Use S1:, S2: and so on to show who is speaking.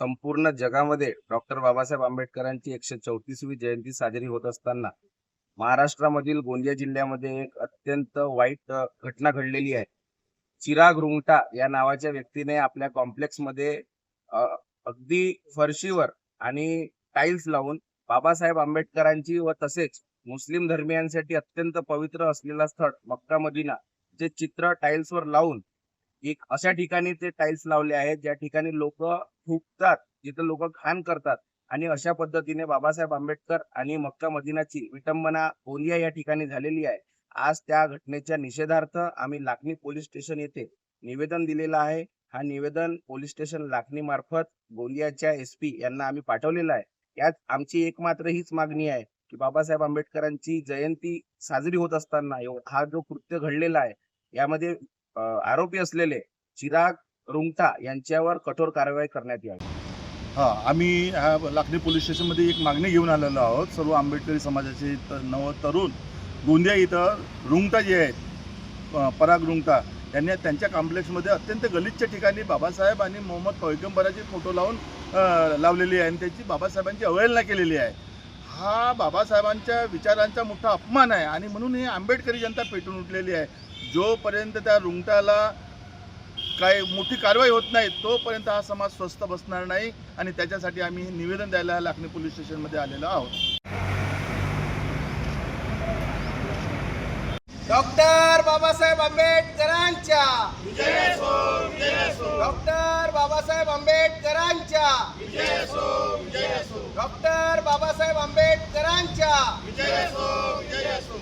S1: संपूर्ण जगामध्ये डॉक्टर बाबासाहेब आंबेडकरांची एकशे चौतीसवी जयंती साजरी होत असताना महाराष्ट्रामधील गोंदिया जिल्ह्यामध्ये एक अत्यंत वाईट घटना घडलेली आहे. चिराग रुंगटा या नावाच्या व्यक्तीने आपल्या कॉम्प्लेक्समध्ये अगदी फरशीवर आणि टाईल्स लावून बाबासाहेब आंबेडकरांची व तसेच मुस्लिम धर्मियांसाठी अत्यंत पवित्र असलेला स्थळ मक्का मदिना जे चित्र टाईल्सवर लावून एक अशा ठिकाणी ते टाईल्स लावले आहेत ज्या ठिकाणी लोक थुकतात जिथे लोक घाण करतात. आणि अशा पद्धतीने बाबासाहेब आंबेडकर आणि मक्का मदिनाची विटंबना गोंदिया या ठिकाणी झालेली आहे. आज त्या घटनेच्या निषेधार्थ आम्ही लाखनी पोलीस स्टेशन येथे निवेदन दिलेलं आहे. हा निवेदन पोलीस स्टेशन लाखनी मार्फत गोंदियाच्या एस पी यांना आम्ही पाठवलेला आहे. यात आमची एकमात्र हीच मागणी आहे की बाबासाहेब आंबेडकरांची जयंती साजरी होत असताना हा जो कृत्य घडलेला आहे यामध्ये आरोपी असलेले चिराग रुंगटा यांच्यावर कठोर कारवाई करण्यात यावी.
S2: हा आम्ही ह्या लाखनी पोलीस स्टेशनमध्ये एक मागणी घेऊन आलेलो आहोत. सर्व आंबेडकरी समाजाचे नव तरुण गोंदिया इथं रुंगटा जे आहेत पराग रुंगटा यांनी त्यांच्या कॉम्प्लेक्समध्ये अत्यंत गलिच्छ ठिकाणी बाबासाहेब आणि मोहम्मद पैगंबराचे फोटो लावून लावलेली आहे आणि त्याची बाबासाहेबांची अवहेलना केलेली आहे. हा बाबासाहेबांच्या विचारांचा मोठा अपमान आहे. आणि म्हणून ही आंबेडकरी जनता पेटून उठलेली आहे. जोपर्यंत त्या रुंगटाला काय मोठी कारवाई होत नाही तोपर्यंत हा समाज स्वस्थ बसणार नाही. आणि त्याच्यासाठी आम्ही हे निवेदन द्यायला लाखनी पोलीस स्टेशनमध्ये आलेलो आहोत.
S3: डॉक्टर बाबासाहेब आंबेडकरांच्या डॉक्टर बाबासाहेब आंबेडकरांच्या डॉक्टर बाबासाहेब आंबेडकरांच्या